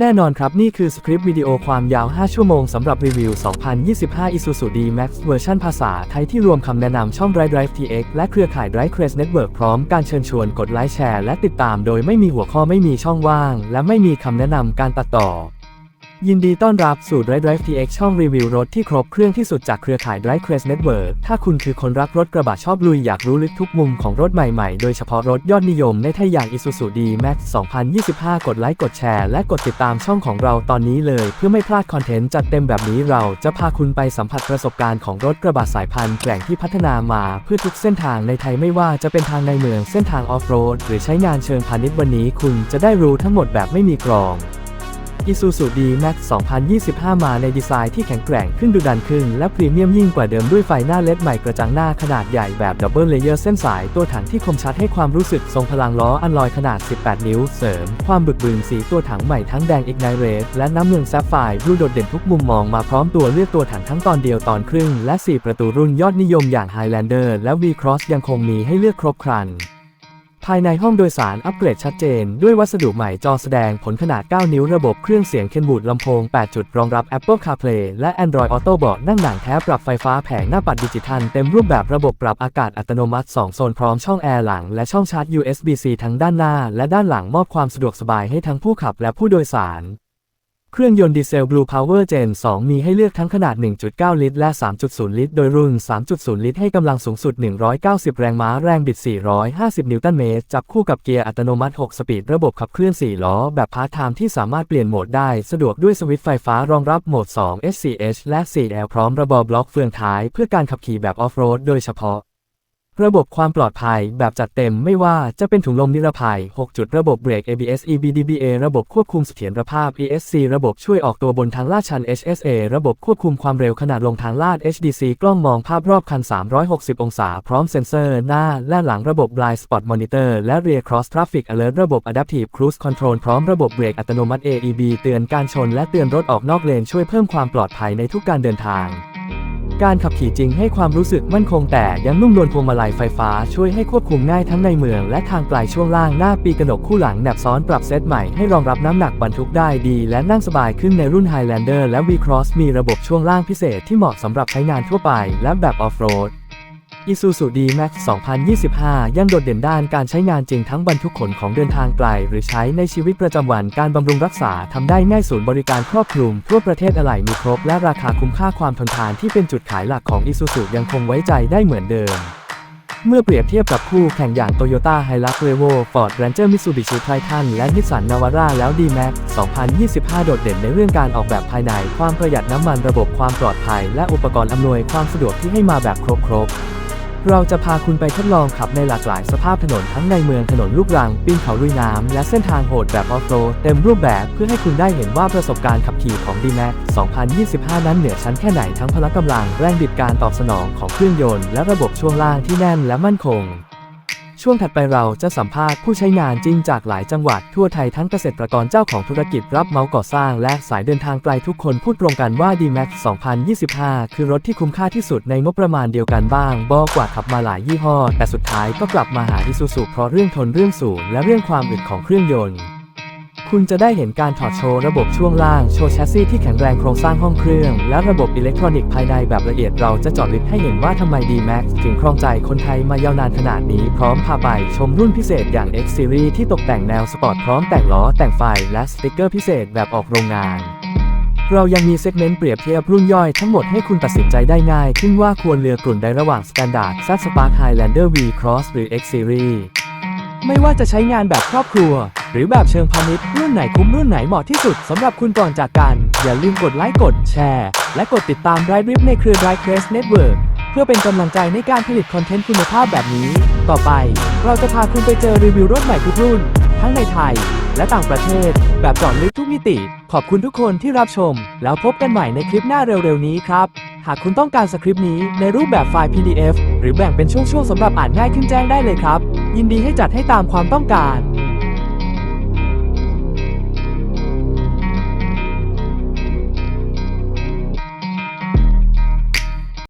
แน่นอนครับ นี่คือสคริปต์วิดีโอความยาว 5 ชั่วโมงสำหรับรีวิว 2025 Isuzu D-Max เวอร์ชันภาษาไทยที่รวมคำแนะนำช่อง Drive Drive TX และเครือข่าย Drive Crest Network พร้อมการเชิญชวนกดไลค์แชร์และติดตามโดยไม่มีหัวข้อไม่มีช่องว่าง และไม่มีคำแนะนำการตัดต่อ ยินดีต้อนรับสู่ Drive Drive TX ช่องรีวิวรถที่ครบเครื่องที่สุดจากเครือข่าย Drive Crest Network ถ้าคุณคือคนรักรถกระบะชอบลุยอยากรู้ลึกทุกมุมของรถใหม่ๆ โดยเฉพาะรถยอดนิยมในไทยอย่าง Isuzu D-Max 2025 กดไลค์กดแชร์และกดติดตามช่องของเราตอนนี้เลย เพื่อไม่พลาดคอนเทนต์จัดเต็มแบบนี้เราจะพาคุณไปสัมผัสประสบการณ์ของรถกระบะสายพันธุ์แกร่งที่พัฒนามาเพื่อทุกเส้นทางในไทยไม่ว่าจะเป็นทางในเมืองเส้นทางออฟโรดหรือใช้งานเชิงพาณิชย์วันนี้ คุณจะได้รู้ทั้งหมดแบบไม่มีกรอง Isuzu D-Max 2025 มาในดีไซน์ที่แข็งแกร่งขึ้นดุดันขึ้น และพรีเมียมยิ่งกว่าเดิมด้วยไฟหน้าเลดใหม่กระจังหน้าขนาดใหญ่แบบดับเบิลเลเยอร์เส้นสายตัวถังที่คมชัดให้ความรู้สึกทรงพลังล้ออันลอยขนาด 18 นิ้ว เสริม ความบึกบึนสีตัวถังใหม่ทั้งแดงอีกไนเรสและน้ำเงินแซฟไฟร์บลูโดดเด่นทุกมุมมองมาพร้อมตัวเลือกตัวถังทั้งตอนเดียวตอนครึ่ง และ 4 ประตูรุ่นยอดนิยมอย่าง Highlander และ V-Cross ยังคงมีให้เลือกครบครัน ภายในห้องโดยสารอัปเกรดชัดเจน ด้วยวัสดุใหม่จอแสดงผลขนาด 9 นิ้วระบบเครื่องเสียงเคนบูดลำโพง 8 จุดรองรับ Apple CarPlay และ Android Auto เบาะนั่งหนังแท้ปรับไฟฟ้าแผงหน้าปัดดิจิทัล เต็มรูปแบบระบบปรับอากาศอัตโนมัติ 2 โซนพร้อมช่องแอร์หลัง และช่องชาร์จ USB-C ทั้งด้านหน้า และด้านหลังมอบความสะดวกสบายให้ทั้งผู้ขับและผู้โดยสาร เครื่องยนต์ดีเซล Blue Power Gen 2 มีให้เลือกทั้งขนาด 1.9 ลิตร และ 3.0 ลิตร โดยรุ่น 3.0 ลิตร ให้กำลังสูงสุด 190 แรงม้า แรงบิด 450 นิวตันเมตร จับคู่กับเกียร์อัตโนมัติ 6 สปีด ระบบขับเคลื่อน 4 ล้อ แบบพาร์ทไทม์ที่สามารถเปลี่ยนโหมดได้ สะดวกด้วยสวิตช์ไฟฟ้ารองรับโหมด 2 SCH และ 4L พร้อมระบบบล็อกเฟืองท้าย เพื่อการขับขี่แบบออฟโรดโดยเฉพาะ ระบบความปลอดภัยแบบจัดเต็มไม่ว่าจะเป็นถุงลมนิรภัย 6 จุดระบบเบรก ABS EBDBA ระบบควบคุมเสถียรภาพ ESC ระบบช่วยออกตัวบนทางลาดชัน HSA ระบบควบคุมความเร็วขนาดลงทางลาด HDC กล้องมองภาพรอบคัน 360 องศา พร้อมเซ็นเซอร์ หน้าและหลังระบบ Blind Spot Monitor และ Rear Cross Traffic Alert ระบบ Adaptive Cruise Control พร้อมระบบเบรกอัตโนมัติ AEB เตือนการชน และเตือนรถออกนอกเลนช่วยเพิ่มความปลอดภัยในทุกการเดินทาง การขับขี่จริงให้ความรู้สึกมั่นคงแต่ยังนุ่มนวลพวงมาลัยไฟฟ้าช่วยให้ควบคุมง่ายทั้งในเมืองและทางไกลช่วงล่างหน้าปีกระหนกคู่หลังแหนบซ้อนปรับเซตใหม่ให้รองรับน้ำหนักบรรทุกได้ดี และนั่งสบายขึ้นในรุ่น Highlander และ V-Cross มีระบบช่วงล่างพิเศษที่เหมาะสำหรับใช้งานทั่วไปและแบบออฟโรด Isuzu D-Max 2025 ยังโดดเด่นด้านการใช้งานจริงทั้งบรรทุกขนของเดินทางไกล หรือใช้ในชีวิตประจำวันการบำรุงรักษาทำได้ง่ายศูนย์บริการครอบคลุม ทั่วประเทศอะไหล่มีครบ และราคาคุ้มค่าความทนทานที่เป็นจุดขายหลักของ Isuzu ยังคงไว้ใจได้เหมือนเดิม เมื่อเปรียบเทียบกับคู่แข่งอย่าง Toyota Hilux Revo Ford Ranger Mitsubishi Triton และ Nissan Navara แล้ว D-Max 2025 โดดเด่นในเรื่องการออกแบบภายใน ความประหยัดน้ำมันระบบความปลอดภัย และอุปกรณ์อำนวยความสะดวกที่ให้มาแบบครบๆ เราจะพาคุณไปทดลองขับในหลากหลายสภาพถนนทั้งในเมืองถนนลูกรัง ปีนเขาลุยน้ำ และเส้นทางโหดแบบออฟโรดเต็มรูปแบบเพื่อให้คุณได้เห็นว่าประสบการณ์ขับขี่ของ D-Max 2025 นั้นเหนือชั้นแค่ไหนทั้งพละกำลังแรงบิดการตอบสนองของเครื่องยนต์และระบบช่วงล่างที่แน่นและมั่นคง ช่วงถัดไปเราจะสัมภาษณ์ผู้ใช้งานจริงจากหลายจังหวัดทั่วไทยทั้งเกษตรกรเจ้าของธุรกิจรับเหมาก่อสร้าง และสายเดินทางไกลทุกคนพูดตรงกันว่า D-Max 2025 คือรถที่คุ้มค่าที่สุดในงบประมาณเดียวกันบ้าง บอกว่าขับมาหลายยี่ห้อ แต่สุดท้ายก็กลับมาหา Isuzu เพราะเรื่องทนเรื่องสูงและเรื่องความอึดของเครื่องยนต์ คุณจะได้เห็นการถอดโชว์ระบบช่วงล่าง โชว์แชสซีที่แข็งแรงโครงสร้างห้องเครื่อง และระบบอิเล็กทรอนิกส์ภายในแบบละเอียดเราจะเจาะลึกให้เห็นว่าทำไม D-Max ถึงครองใจคนไทยมายาวนานขนาดนี้พร้อมพาไปชมรุ่นพิเศษอย่าง X Series ที่ตกแต่งแนวสปอร์ตพร้อมแต่งล้อแต่งไฟและสติกเกอร์พิเศษแบบออกโรงงานเรายังมีเซกเมนต์เปรียบเทียบรุ่นย่อยทั้งหมดให้คุณตัดสินใจได้ง่าย ขึ้นว่าควรเลือกกลุ่นใดระหว่าง Standard Z Spark Highlander V Cross หรือ X Series ไม่ว่าจะใช้งานแบบครอบครัว หรือแบบเชิงพาณิชย์รุ่นไหนคุ้มรุ่นไหนเหมาะที่สุดสำหรับคุณก่อนจากกัน อย่าลืมกดไลค์กดแชร์ และกดติดตาม Drive Drip ในเครือ Drive Crest Network เพื่อเป็นกำลังใจในการผลิตคอนเทนต์คุณภาพแบบนี้ ต่อไปเราจะพาคุณไปเจอรีวิวรถใหม่ทุกรุ่น ทั้งในไทย และต่างประเทศ แบบเจาะลึกทุกมิติ ขอบคุณทุกคนที่รับชม แล้วพบกันใหม่ในคลิปหน้าเร็วๆนี้ครับ หากคุณต้องการสคริปต์นี้ในรูปแบบไฟล์ PDF หรือแบ่งเป็นช่วงๆสำหรับอ่านง่ายขึ้นแจ้งได้เลยครับ ยินดีให้จัดให้ตามความต้องการ